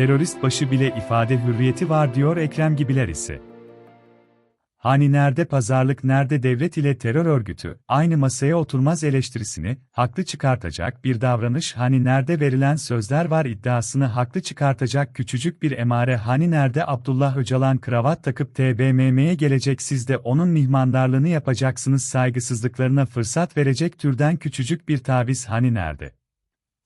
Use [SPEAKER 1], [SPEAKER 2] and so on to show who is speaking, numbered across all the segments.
[SPEAKER 1] Terörist başı bile ifade hürriyeti var diyor Ekrem gibiler ise. Hani nerede pazarlık nerede devlet ile terör örgütü, aynı masaya oturmaz eleştirisini, haklı çıkartacak bir davranış hani nerede verilen sözler var iddiasını haklı çıkartacak küçücük bir emare hani nerede Abdullah Öcalan kravat takıp TBMM'ye gelecek siz de onun mihmandarlığını yapacaksınız saygısızlıklarına fırsat verecek türden küçücük bir taviz hani nerede?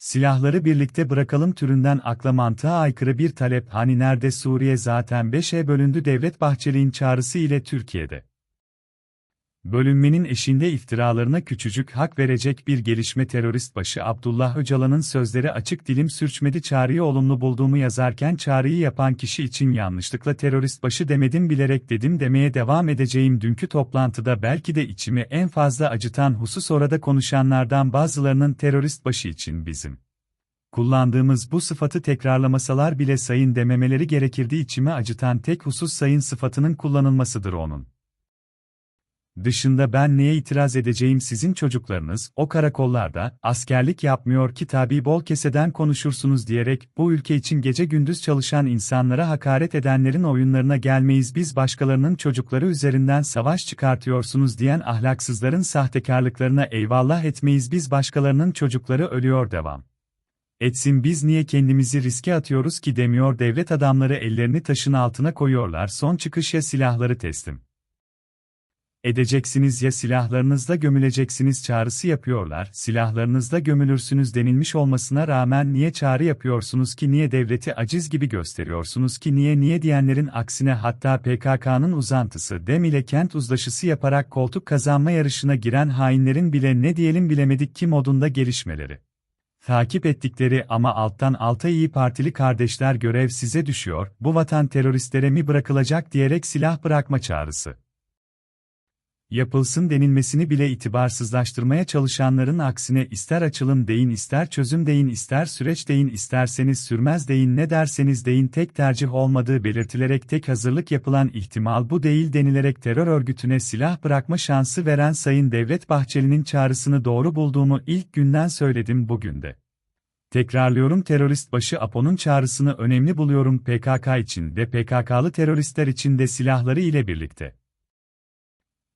[SPEAKER 1] Silahları birlikte bırakalım türünden akla mantığa aykırı bir talep hani nerede Suriye zaten 5'e bölündü Devlet Bahçeli'nin çağrısı ile Türkiye'de. Bölünmenin eşinde iftiralarına küçücük hak verecek bir gelişme terörist başı Abdullah Öcalan'ın sözleri açık dilim sürçmedi çağrıyı olumlu bulduğumu yazarken çağrıyı yapan kişi için yanlışlıkla terörist başı demedim bilerek dedim demeye devam edeceğim dünkü toplantıda belki de içimi en fazla acıtan husus orada konuşanlardan bazılarının terörist başı için bizim kullandığımız bu sıfatı tekrarlamasalar bile sayın dememeleri gerekirdi içimi acıtan tek husus sayın sıfatının kullanılmasıdır onun. Dışında ben neye itiraz edeceğim sizin çocuklarınız, o karakollarda, askerlik yapmıyor ki tabi bol keseden konuşursunuz diyerek, bu ülke için gece gündüz çalışan insanlara hakaret edenlerin oyunlarına gelmeyiz biz başkalarının çocukları üzerinden savaş çıkartıyorsunuz diyen ahlaksızların sahtekarlıklarına eyvallah etmeyiz biz başkalarının çocukları ölüyor devam. Etsin biz niye kendimizi riske atıyoruz ki demiyor devlet adamları ellerini taşın altına koyuyorlar son çıkış ya silahları teslim edeceksiniz ya silahlarınızda gömüleceksiniz çağrısı yapıyorlar, silahlarınızda gömülürsünüz denilmiş olmasına rağmen niye çağrı yapıyorsunuz ki niye devleti aciz gibi gösteriyorsunuz ki niye niye diyenlerin aksine hatta PKK'nın uzantısı DEM ile kent uzlaşısı yaparak koltuk kazanma yarışına giren hainlerin bile ne diyelim bilemedik ki modunda gelişmeleri. Takip ettikleri ama alttan alta iyi partili kardeşler görev size düşüyor, bu vatan teröristlere mi bırakılacak diyerek silah bırakma çağrısı yapılsın denilmesini bile itibarsızlaştırmaya çalışanların aksine ister açılım deyin ister çözüm deyin ister süreç deyin isterseniz sürmez deyin ne derseniz deyin tek tercih olmadığı belirtilerek tek hazırlık yapılan ihtimal bu değil denilerek terör örgütüne silah bırakma şansı veren Sayın Devlet Bahçeli'nin çağrısını doğru bulduğumu ilk günden söyledim bugün de. Tekrarlıyorum terörist başı Apo'nun çağrısını önemli buluyorum PKK için de PKK'lı teröristler için de silahları ile birlikte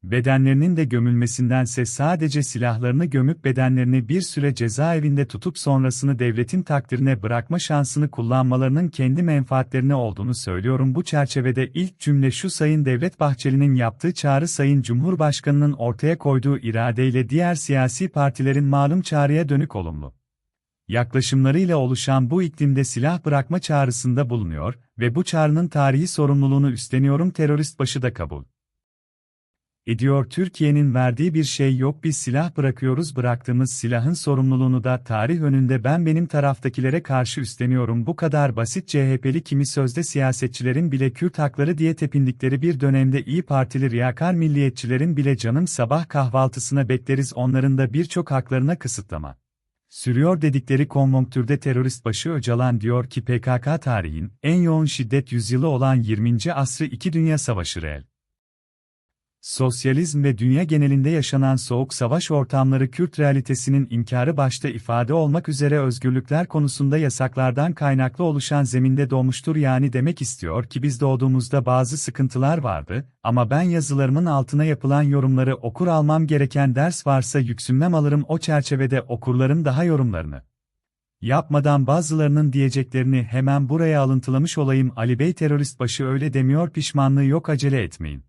[SPEAKER 1] bedenlerinin de gömülmesindense sadece silahlarını gömüp bedenlerini bir süre cezaevinde tutup sonrasını devletin takdirine bırakma şansını kullanmalarının kendi menfaatlerine olduğunu söylüyorum. Bu çerçevede ilk cümle şu Sayın Devlet Bahçeli'nin yaptığı çağrı Sayın Cumhurbaşkanı'nın ortaya koyduğu iradeyle diğer siyasi partilerin malum çağrıya dönük olumlu yaklaşımlarıyla oluşan bu iklimde silah bırakma çağrısında bulunuyor ve bu çağrının tarihi sorumluluğunu üstleniyorum terörist başı da kabul ediyor Türkiye'nin verdiği bir şey yok biz silah bırakıyoruz bıraktığımız silahın sorumluluğunu da tarih önünde ben benim taraftakilere karşı üstleniyorum bu kadar basit CHP'li kimi sözde siyasetçilerin bile Kürt hakları diye tepindikleri bir dönemde iyi Partili riyakar milliyetçilerin bile canım sabah kahvaltısına bekleriz onların da birçok haklarına kısıtlama. Sürüyor dedikleri konjonktürde terörist başı Öcalan diyor ki PKK tarihin en yoğun şiddet yüzyılı olan 20. asrı iki dünya savaşı reel. Sosyalizm ve dünya genelinde yaşanan soğuk savaş ortamları Kürt realitesinin inkarı başta ifade olmak üzere özgürlükler konusunda yasaklardan kaynaklı oluşan zeminde doğmuştur yani demek istiyor ki biz doğduğumuzda bazı sıkıntılar vardı ama ben yazılarımın altına yapılan yorumları okur almam gereken ders varsa yüksünmem alırım o çerçevede okurların daha yorumlarını. Yapmadan bazılarının diyeceklerini hemen buraya alıntılamış olayım Ali Bey terörist başı öyle demiyor pişmanlığı yok acele etmeyin.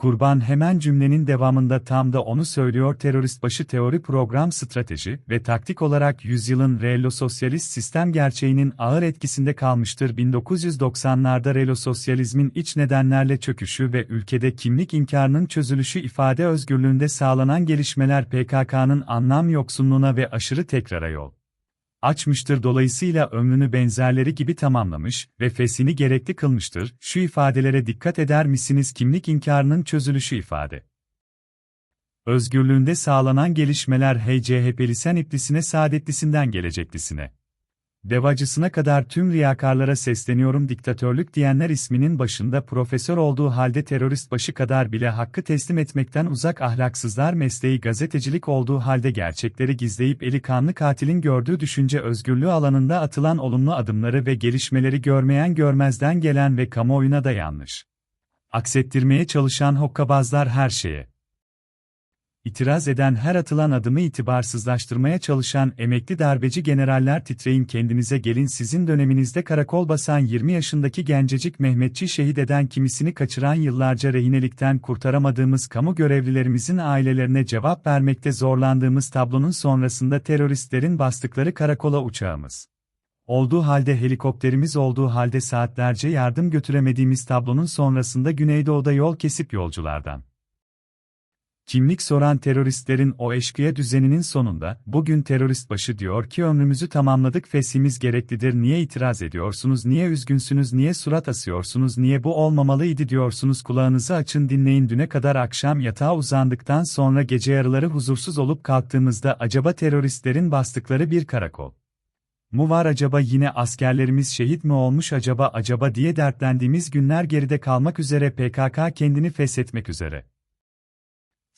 [SPEAKER 1] Kurban hemen cümlenin devamında tam da onu söylüyor terörist başı teori program strateji ve taktik olarak yüzyılın realo-sosyalist sistem gerçeğinin ağır etkisinde kalmıştır. 1990'larda realo-sosyalizmin iç nedenlerle çöküşü ve ülkede kimlik inkarının çözülüşü ifade özgürlüğünde sağlanan gelişmeler PKK'nın anlam yoksunluğuna ve aşırı tekrara yol açmıştır dolayısıyla ömrünü benzerleri gibi tamamlamış ve fesini gerekli kılmıştır. Şu ifadelere dikkat eder misiniz kimlik inkarının çözülüşü ifade. Özgürlüğünde sağlanan gelişmeler hey CHP'li sen iplisine saadetlisinden geleceklisine. Devacısına kadar tüm riyakarlara sesleniyorum diktatörlük diyenler isminin başında profesör olduğu halde terörist başı kadar bile hakkı teslim etmekten uzak ahlaksızlar mesleği gazetecilik olduğu halde gerçekleri gizleyip eli kanlı katilin gördüğü düşünce özgürlüğü alanında atılan olumlu adımları ve gelişmeleri görmeyen görmezden gelen ve kamuoyuna da yanlış. Aksettirmeye çalışan hokkabazlar her şeye İtiraz eden her atılan adımı itibarsızlaştırmaya çalışan emekli darbeci generaller titreyin kendinize gelin sizin döneminizde karakol basan 20 yaşındaki gencecik Mehmetçi şehit eden kimisini kaçıran yıllarca rehinelikten kurtaramadığımız kamu görevlilerimizin ailelerine cevap vermekte zorlandığımız tablonun sonrasında teröristlerin bastıkları karakola uçağımız. Olduğu halde helikopterimiz olduğu halde saatlerce yardım götüremediğimiz tablonun sonrasında Güneydoğu'da yol kesip yolculardan Kimlik soran teröristlerin o eşkıya düzeninin sonunda, bugün terörist başı diyor ki ömrümüzü tamamladık fesimiz gereklidir. Niye itiraz ediyorsunuz? Niye üzgünsünüz? Niye surat asıyorsunuz? Niye bu olmamalıydı? diyorsunuz. Kulağınızı açın dinleyin. Düne kadar akşam yatağa uzandıktan sonra gece yarıları huzursuz olup kalktığımızda acaba teröristlerin bastıkları bir karakol mu var? Acaba yine askerlerimiz şehit mi olmuş? Acaba acaba diye dertlendiğimiz günler geride kalmak üzere PKK kendini feshetmek üzere.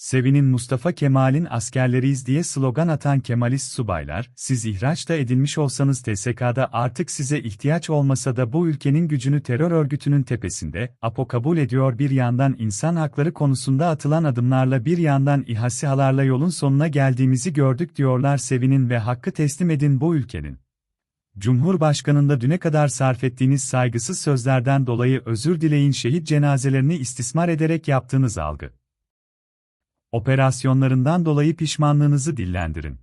[SPEAKER 1] Sevin'in Mustafa Kemal'in askerleriyiz diye slogan atan Kemalist subaylar, siz ihraçta edilmiş olsanız TSK'da artık size ihtiyaç olmasa da bu ülkenin gücünü terör örgütünün tepesinde, APO kabul ediyor bir yandan insan hakları konusunda atılan adımlarla bir yandan İHA yolun sonuna geldiğimizi gördük diyorlar Sevin'in ve hakkı teslim edin bu ülkenin. Cumhurbaşkanında düne kadar sarf ettiğiniz saygısız sözlerden dolayı özür dileyin şehit cenazelerini istismar ederek yaptığınız algı operasyonlarından dolayı pişmanlığınızı dillendirin.